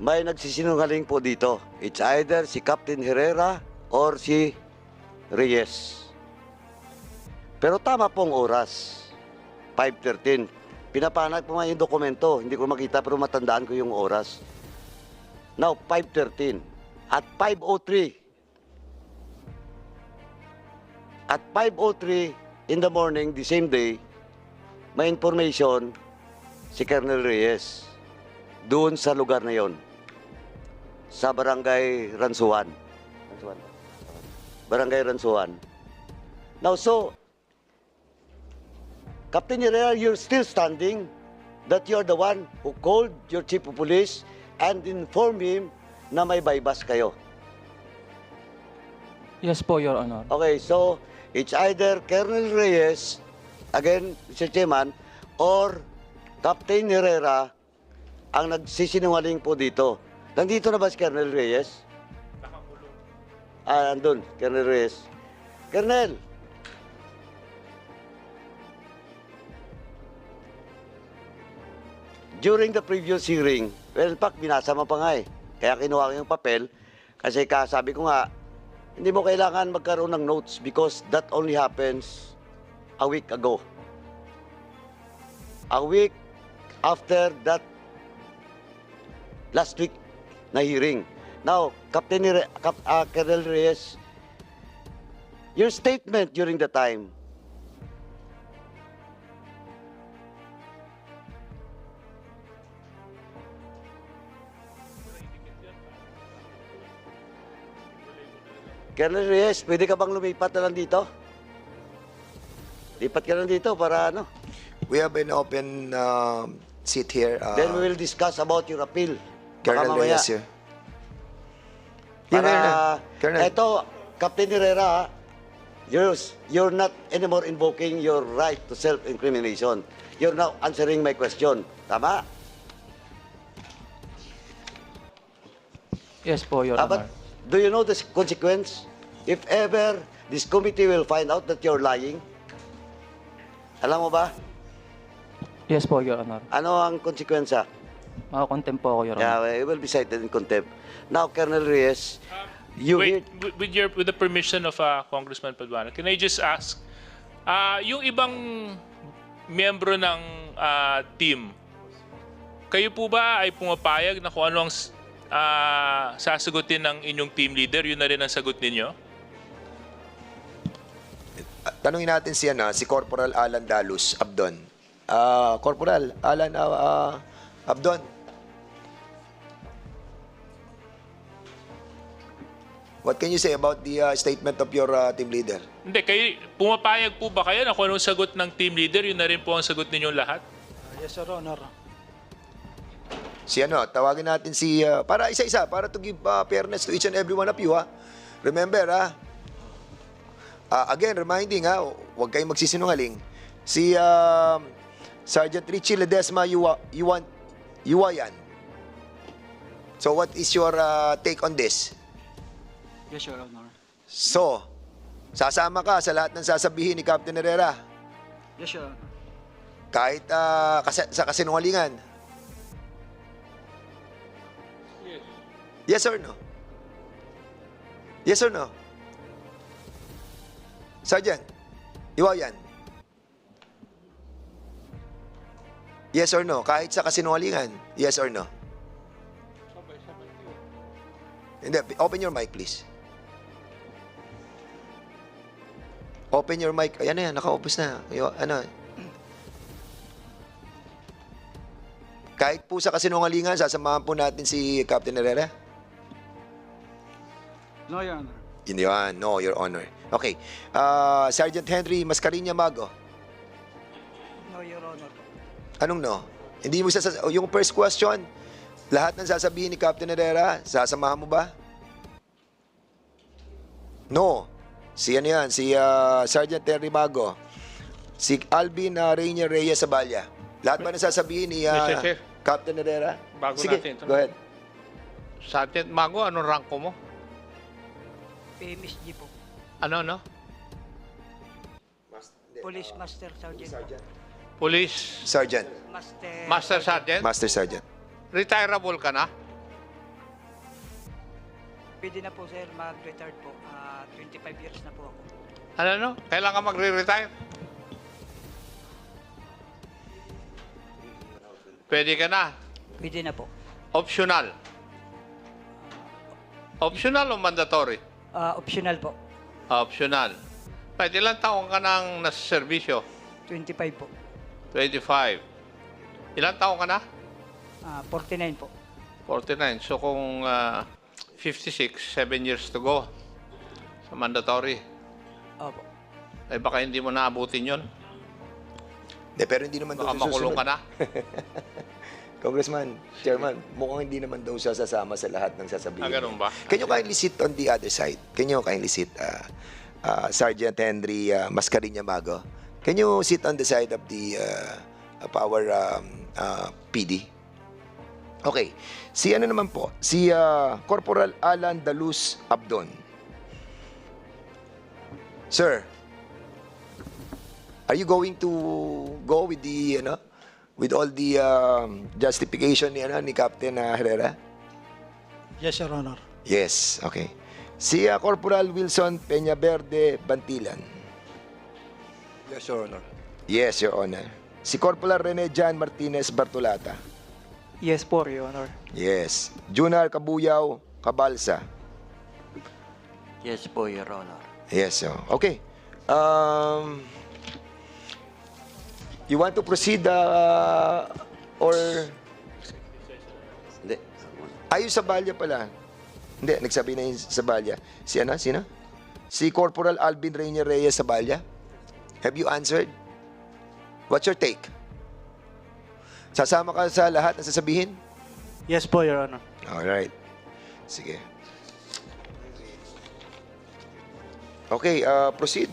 may nagsisinungaling po dito. It's either si Captain Herrera or si Reyes. Pero tama pong oras. 5.13. Pinapanag po nga yung dokumento. Hindi ko makita pero matandaan ko yung oras. Now, 5.13. At 5.03. At 5.03 in the morning, the same day, may information si Colonel Reyes doon sa lugar na yon sa Barangay Ransuan. Ransuan. Barangay Ransuan. Now, so, Captain Herrera, you're still standing that you're the one who called your chief of police and informed him na may bypass kayo. Yes po, Your Honor. Okay, so it's either Colonel Reyes, again, Mr. Chairman, or Captain Herrera ang nagsisinungaling po dito. Nandito na ba si Colonel Reyes? Ah, andun, Colonel Reyes. Colonel, during the previous hearing, well, in fact, binasa mo pa nga eh. Kaya kinuha ko yung papel kasi kasabi ko nga, hindi mo kailangan magkaroon ng notes because that only happens a week ago. A week after that last week na hearing. Now, Captain Re- Cap, uh, Colonel Reyes, your statement during the time, Colonel Reyes, pwede ka bang lumipat na lang dito? Lipat ka lang dito para ano? We have an open um, seat here. uh, Then we will discuss about your appeal. Baka Colonel mamaya. Reyes. Yeah, Para, Colonel. eto, Captain Herrera, you're, you're not anymore invoking your right to self-incrimination. You're now answering my question. Tama? Yes po, Your Ah, Honor. but do you know the consequence? If ever this committee will find out that you're lying, alam mo ba? Yes po, Your Honor. Ano ang konsekwensya? Makakontempt po ako, Your Honor. Yeah, it will be cited in contempt. Now, Colonel Reyes, you Wait, heard- with- with your with the permission of uh, Congressman Paduano, can I just ask, ah, yung ibang miyembro ng ah, team, kayo po ba ay pumapayag na kung ano ang s- ah, sasagutin ng inyong team leader, yun na rin ang sagot ninyo? Uh, Tanungin natin si, ano, si Corporal Alan Dalus Abdon. Ah, Corporal Alan ah, ah, Abdon. What can you say about the uh, statement of your uh, team leader? Hindi, kayo, pumapayag po ba kayo na kung anong sagot ng team leader, yun na rin po ang sagot ninyong lahat? Yes, Your Honor. Si ano, tawagin natin si, uh, para isa-isa, para to give uh, fairness to each and every one of you, ha? Remember, ha? Ah, again, reminding, ha? Huwag kayong magsisinungaling. Si um, Sergeant Richie Ledesma Yuwa, Yuwan, Yuwayan. So, what is your uh, take on this? Yes, Your Honor. So, sasama ka sa lahat ng sasabihin ni Captain Herrera, Yes, Your Honor. kahit ah, kasi, sa kasinungalingan. Yes or no? Yes or no? Sergeant, Iwayan. Yes or no? Kahit sa kasinungalingan, yes or no? Hindi, open your mic please. Open your mic. Ayan na yan, naka-opus na. Ano? Kahit po sa kasinungalingan, sasamahan po natin si Captain Herrera. No, Your Honor. Yun yun. No, Your Honor. Okay. Ah, Sergeant Henry Mascarinha Mago. Your Honor. Anong no? Hindi mo sasas... o, Yung first question, lahat ng sasabihin ni Captain Herrera, sasamahan mo ba? No. Si ano yan? Si ah, Sergeant Henry Mago. Si Alvin uh, Rainier Reyes Saballa. Lahat ba ng sasabihin ni Mr. Chair. Captain Herrera? Bago Sige, natin ito. go ahead. Sergeant Mago, anong ranko mo? PMSG po. Ano, ano? Police Master Sergeant. po. Police Sergeant. Master. Master Sergeant? Master Sergeant. Retirable ka na? Pwede na po sir mag-retired po. Ah, 25 years na po ako. Ano, no? Kailan ka magre-retire? Pwede ka na. Pwede na po. Optional. Optional o mandatory? Ah, optional po. Optional. Right, ilang taong ka nang nasa serbisyo? 25 po. 25. Ilang taong ka na? Ah, 49 po. 49. So kung ah, 56, 7 years to go sa mandatory, Opo. ay baka hindi mo naabutin yon. De, pero hindi naman daw Baka siya makulong susunod. ka na. Congressman, Chairman, mukhang hindi naman daw siya sasama sa lahat ng sasabihin. Ah, ganun ba? Can you kindly sit on the other side? Can you kindly sit, uh, uh, Sergeant Henry uh, Mascarinha Mago? Can you sit on the side of the uh, of our um, uh, PD? Okay. Si ano naman po? Si uh, Corporal Alan Dalus Abdon. Sir, are you going to go with the, ano, with all the um, justification ni, ano, ni Captain uh, Herrera? Yes, Your Honor. Yes, okay. Si uh, Corporal Wilson Peñaverde Bantilan. Yes, Your Honor. Yes, Your Honor. Si Corporal Rene Jan Martinez Bartolata. Yes po, Your Honor. Yes. Junar Kabuyaw Kabalsa. Yes po, Your Honor. Yes, oh. okay. Um, you want to proceed uh, or Hindi. Ayun sa Balya pala. Hindi, nagsabi na yung sa Balya. Si ano? Sino? Si Corporal Alvin Rainier Reyes sa Balya? Have you answered? What's your take? Sasama ka sa lahat na sasabihin? Yes po, Your Honor. Alright. Sige. Okay, uh, proceed.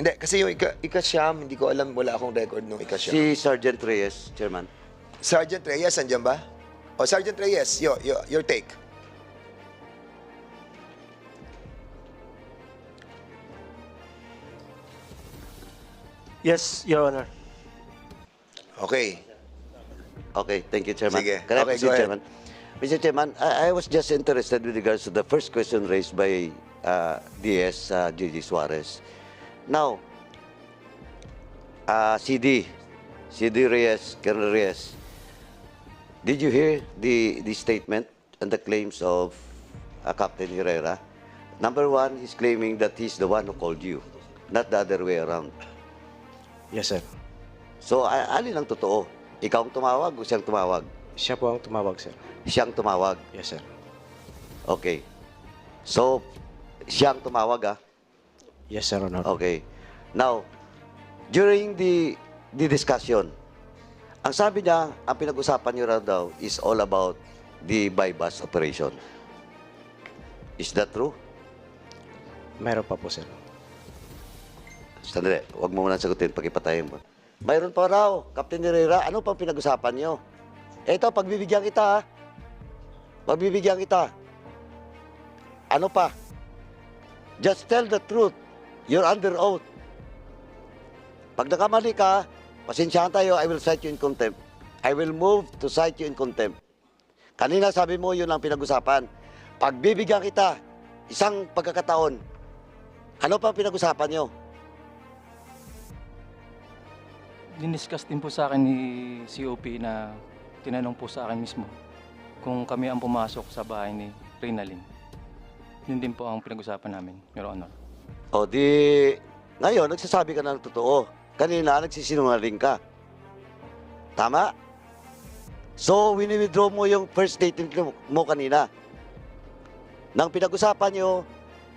Hindi, kasi yung ika, ikasyam, hindi ko alam, wala akong record nung ikasyam. Si Sergeant Reyes, Chairman. Sergeant Reyes, andyan ba? O, Sergeant Reyes, yo, yo, your take. Yes, Your Honor. Okay. Okay, thank you, Chairman. Sige. Can I Okay, proceed, ahead. Chairman? Mr. Chairman, I, I was just interested with regards to the first question raised by uh, DS uh, Gigi Suarez. Now, uh, CD, CD Reyes, Colonel Reyes, did you hear the, the statement and the claims of uh, Captain Herrera? Number one, he's claiming that he's the one who called you, not the other way around. Yes, sir. So, a- alin ang totoo? Ikaw ang tumawag o siyang tumawag? Siya po ang tumawag, sir. Siyang tumawag. Yes, sir. Okay. So, siyang tumawag ah. Yes, sir, Honor. Okay. Now, during the the discussion, ang sabi niya, ang pinag-usapan niyo raw daw is all about the buy-bus operation. Is that true? Meron pa po, sir. Sandali, huwag mo muna sagutin pag ipatayin mo. Mayroon pa raw, Captain Herrera, ano pang pinag-usapan niyo? Eto, pagbibigyan kita ha. Pagbibigyan kita. Ano pa? Just tell the truth. You're under oath. Pag nakamali ka, pasensyahan tayo, I will cite you in contempt. I will move to cite you in contempt. Kanina sabi mo, yun ang pinag-usapan. Pagbibigyan kita, isang pagkakataon, ano pa pinag-usapan niyo? Diniscuss din po sa akin ni COP na tinanong po sa akin mismo kung kami ang pumasok sa bahay ni Rinalyn. Yun din po ang pinag-usapan namin, Your Honor. O di, ngayon, nagsasabi ka ng totoo. Kanina, nagsisinungaling ka. Tama? So, wini-withdraw mo yung first statement mo kanina. Nang pinag-usapan nyo,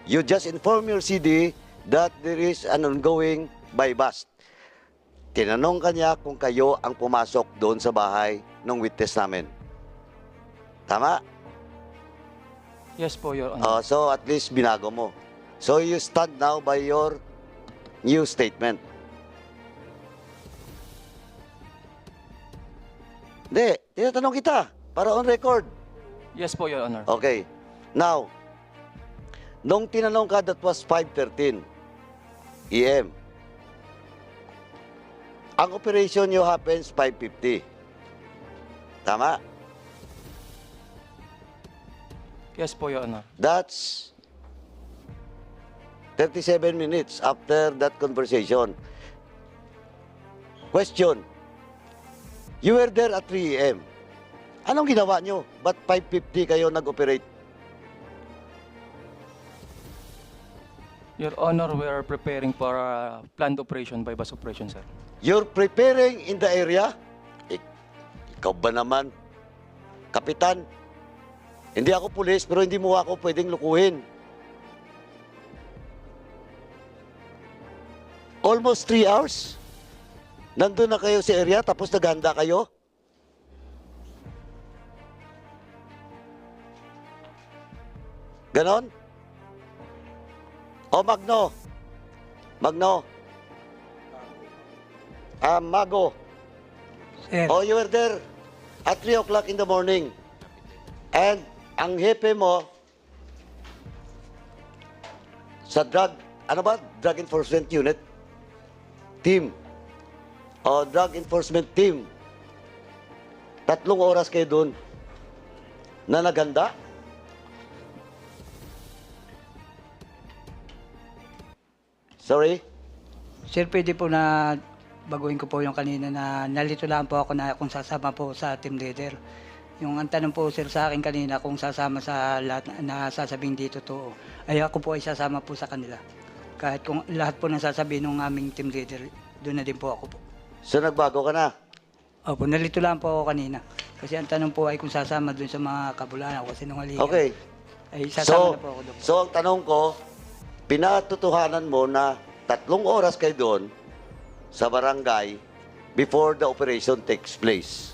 you just inform your CD that there is an ongoing buy bust. Tinanong ka niya kung kayo ang pumasok doon sa bahay ng witness namin. Tama? Yes po, Your Honor. so at least binago mo. So you stand now by your new statement. Hindi, tinatanong kita para on record. Yes po, Your Honor. Okay. Now, nung tinanong ka, that was 5.13 EM. Ang operation nyo happens 5.50. Tama? Yes po, Your Honor. That's 37 minutes after that conversation. Question. You were there at 3 a.m. Anong ginawa nyo? Ba't 5.50 kayo nag-operate? Your Honor, we are preparing for a planned operation by bus operation, sir. You're preparing in the area? Ik- ikaw ba naman? Kapitan, hindi ako pulis pero hindi mo ako pwedeng lukuhin. Almost three hours. Nandun na kayo sa area tapos naghanda kayo? Ganon? O Magno? Magno? Ah, Mago? Sir, Oh, you were there at 3 o'clock in the morning. And ang hepe mo sa drug, ano ba? Drug Enforcement Unit? Team. O Drug Enforcement Team. Tatlong oras kayo doon na naganda. Sorry? sir, pwede po na baguhin ko po yung kanina na nalito lang po ako na kung sasama po sa team leader. Yung ang tanong po sir sa akin kanina kung sasama sa lahat na sasabihin dito to, ay ako po ay sasama po sa kanila. Kahit kung lahat po ng sasabihin ng aming team leader, doon na din po ako po. So nagbago ka na? Opo, nalito lang po ako kanina. Kasi ang tanong po ay kung sasama doon sa mga kabulanan o sinungalingan. Okay. Ay sasama So, na po ako doon. so ang tanong ko, pinatutuhanan mo na tatlong oras kayo doon sa barangay before the operation takes place.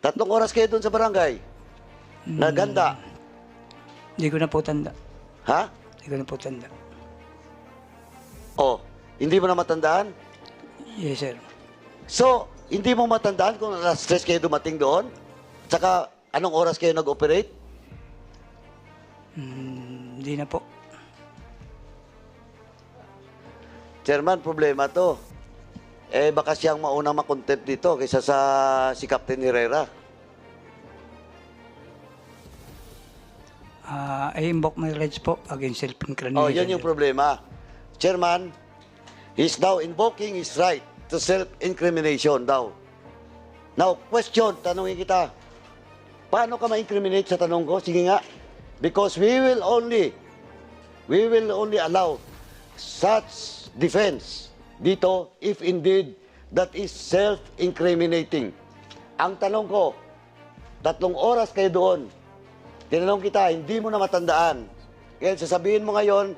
Tatlong oras kayo doon sa barangay. Naganda. Hindi ko na po tanda. Ha? Hindi ko na po tanda. Oh, hindi mo na matandaan? Yes, sir. So, hindi mo matandaan kung alas stress kayo dumating doon? Tsaka, anong oras kayo nag-operate? Mm, Hindi na po. Chairman, problema to. Eh, baka siyang maunang makontempt dito kaysa sa si Captain Herrera. Ah, I invoke my rights po against self-incrimination. Oh, yun yung problema. Chairman, he's now invoking his right to self-incrimination daw. Now, question, tanongin kita. Paano ka ma-incriminate sa tanong ko? Sige nga. Because we will only, we will only allow such defense dito if indeed that is self-incriminating. Ang tanong ko, tatlong oras kayo doon, Tinanong kita, hindi mo na matandaan. Kaya sasabihin mo ngayon,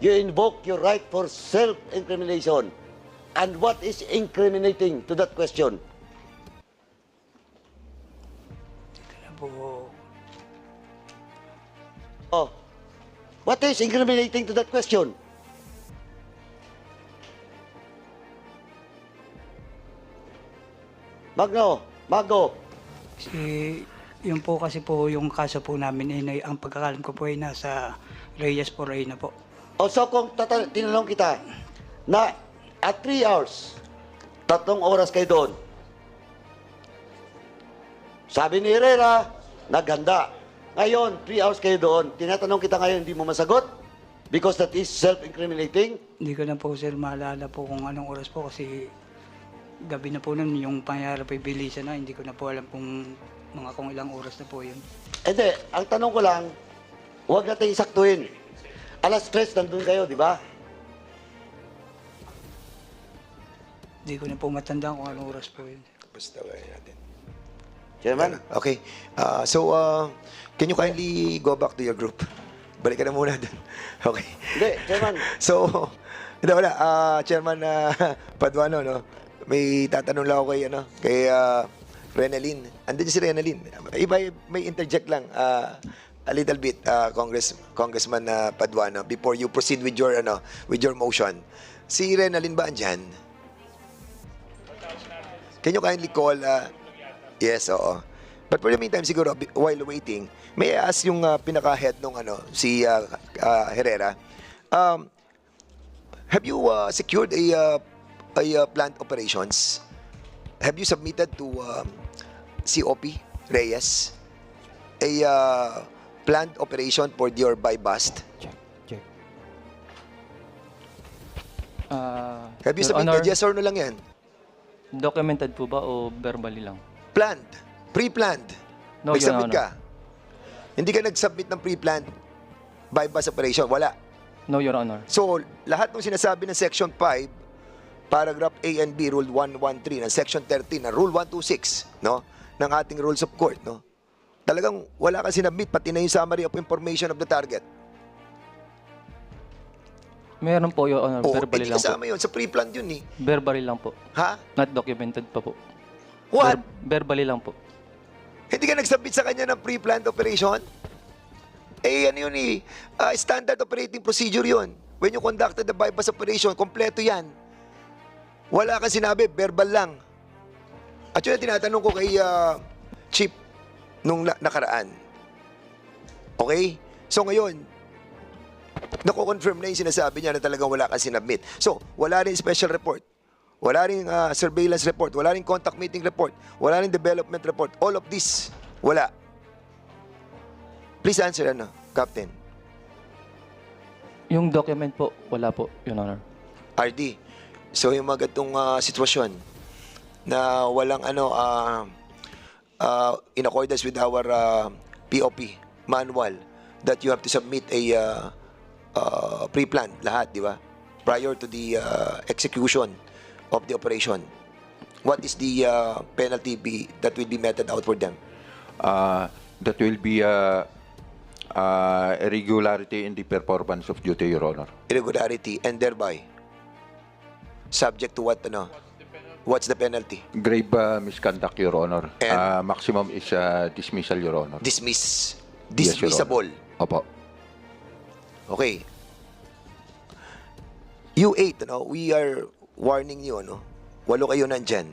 you invoke your right for self-incrimination. And what is incriminating to that question? Po, Oh, what is incriminating to that question? Magno, Mago, si, yun po kasi po yung kaso po namin, eh, na- ang pagkakalam ko po ay nasa Reyes por na po. O so kung tata- tinanong kita na at 3 hours, tatlong oras kayo doon. Sabi ni Herrera, naghanda. Ngayon, 3 hours kayo doon. Tinatanong kita ngayon, hindi mo masagot? Because that is self-incriminating? Hindi ko na po sir maalala po kung anong oras po kasi gabi na po nun yung pangyayari po bilisan na. Hindi ko na po alam kung mga kung ilang oras na po yun. Hindi, ang tanong ko lang, huwag natin isaktuin. Alas stress, nandun kayo, di ba? Hindi ko na po matandaan kung anong oras po yun. Basta gawin natin. Chairman? Okay. Uh, so, uh, can you kindly go back to your group? Balik ka na muna doon. Okay. Hindi, Chairman. So, hindi wala. Ah, Chairman uh, Paduano, no? May tatanong lang ako kay, ano, kay uh, Renalyn. Andun si Renalyn. Iba, may interject lang. ah, a little bit, ah, Congress, Congressman uh, Paduano, before you proceed with your, ano, with your motion. Si Renalyn ba andyan? Can you kindly call, uh, yes, oo. But for the meantime, siguro, while waiting, may I ask yung uh, pinaka-head nung ano, si uh, uh, Herrera, um, have you uh, secured a, uh, uh, plant operations? Have you submitted to um, COP Reyes a uh, planned operation for your buy bust? Ah, Have you Your submitted Honor, yes or no lang yan? documented po ba o verbally lang? Planned. Pre-planned. No, May Your submit Honor. ka. Hindi ka nag-submit ng pre-planned buy bust operation. Wala. No, Your Honor. So, lahat ng sinasabi ng Section 5, paragraph A and B, Rule 113, ng Section 13, ng Rule 126, no? ng ating Rules of Court, no? Talagang wala kang sinabit, pati na yung summary of information of the target. Meron po, Your Honor. O, verbally hindi lang po. kasama yun. Sa pre-planned yun eh. Verbally lang po. Ha? Not documented pa po. What? Ver- verbally lang po. Hindi ka nag-submit sa kanya ng pre-planned operation? Eh, ano yun eh. ah, standard operating procedure yun. When you conducted the bypass operation, kompleto yan. Wala kang sinabi, verbal lang. At yun tinatanong ko kay ah, Chief nung na- nakaraan. Okay? So ngayon, nako-confirm na yung sinasabi niya na talagang wala kang sinabmit. So, wala rin special report. Wala rin ah, surveillance report. Wala rin contact meeting report. Wala rin development report. All of this, wala. Please answer, ano, Captain. Yung document po, wala po, Your Honor. RD. So yung mga gatong ah, sitwasyon na walang ano ah, ah, in accordance with our ah, POP manual that you have to submit a ah, ah, pre-plan lahat, di ba? Prior to the ah, execution of the operation. What is the ah, penalty be, that will be meted out for them? uh, that will be a, uh, irregularity in the performance of duty, Your Honor. Irregularity and thereby subject to what ano? What's the penalty? Grave uh, misconduct, Your Honor. And- Uh, maximum is uh, dismissal, Your Honor. Dismiss. Yes, Your Dismissable. Opo. Okay. You eight, ano, we are warning you, ano, walo kayo nandyan.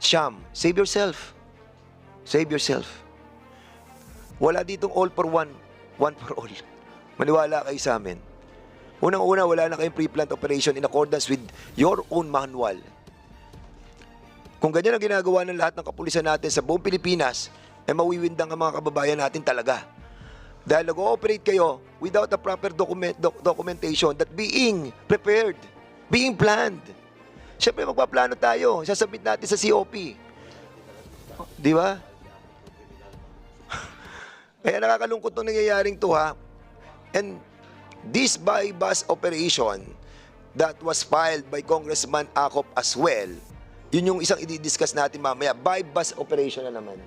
Sham, save yourself. Save yourself. Wala ditong all for one, one for all. Maniwala kayo sa amin. Unang-una, wala na kayong pre-plant operation in accordance with your own manual. Kung ganyan ang ginagawa ng lahat ng kapulisan natin sa buong Pilipinas, eh mawiwindang ang mga kababayan natin talaga. Dahil nag-ooperate kayo without a proper document, doc- documentation that being prepared, being planned. Siyempre magpaplano tayo, sasabit natin sa COP. Di ba? Kaya nakakalungkot itong nangyayaring to ha. And this by bus operation that was filed by Congressman Acop as well, yun yung isang i-discuss natin mamaya. By bus operation na naman.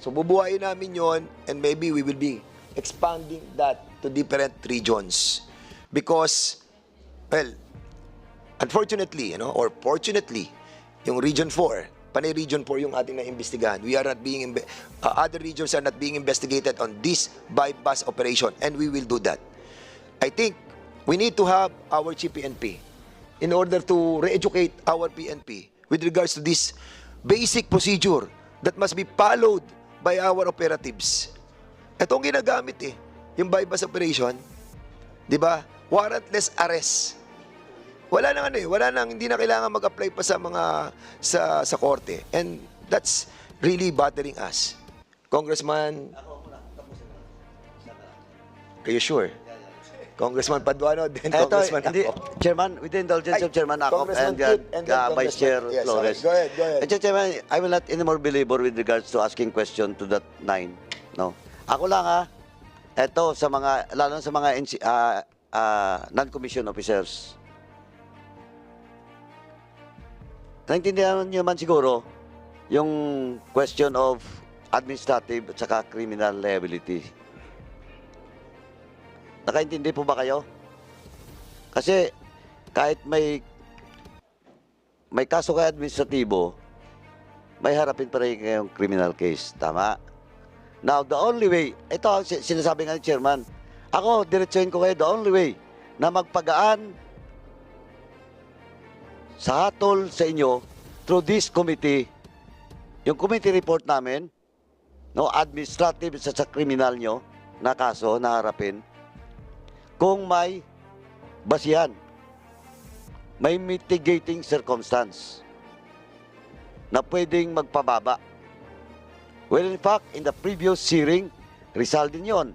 So bubuhayin namin yon and maybe we will be expanding that to different regions. Because, well, unfortunately, you know, or fortunately, yung Region 4, panay Region 4 yung ating naimbestigahan. We are not being, uh, other regions are not being investigated on this by-bus operation and we will do that. I think we need to have our chief PNP in order to re-educate our PNP with regards to this basic procedure that must be followed by our operatives. Ito ang ginagamit eh, yung bypass operation, di ba? Warrantless arrest. Wala nang ano eh, wala nang hindi na kailangan mag-apply pa sa mga sa sa korte. And that's really bothering us. Congressman Are you sure? Congressman Paduano, then Eto, Congressman hindi, Acop. Chairman, with the indulgence of Ay, Chairman Acop Congressman and, uh, Kit, and uh, Vice Chair yes, Flores. okay. Go ahead, go ahead. Eh, Chairman, I will not anymore belabor with regards to asking question to that nine. No. Ako lang ha, eto sa mga, lalo sa mga NC, ah, ah, non-commissioned officers. Naintindihan niyo man siguro yung question of administrative at saka criminal liability. Nakaintindi po ba kayo? Kasi kahit may may kaso kay administratibo, may harapin pa rin kayong criminal case. Tama? Now, the only way, ito ang si- sinasabi nga ni Chairman, ako, diretsuhin ko kayo, the only way na magpagaan sa hatol sa inyo through this committee, yung committee report namin, no, administrative sa, sa criminal nyo na kaso na harapin, kung may basihan, may mitigating circumstance na pwedeng magpababa. Well, in fact, in the previous hearing, Rizal din yon.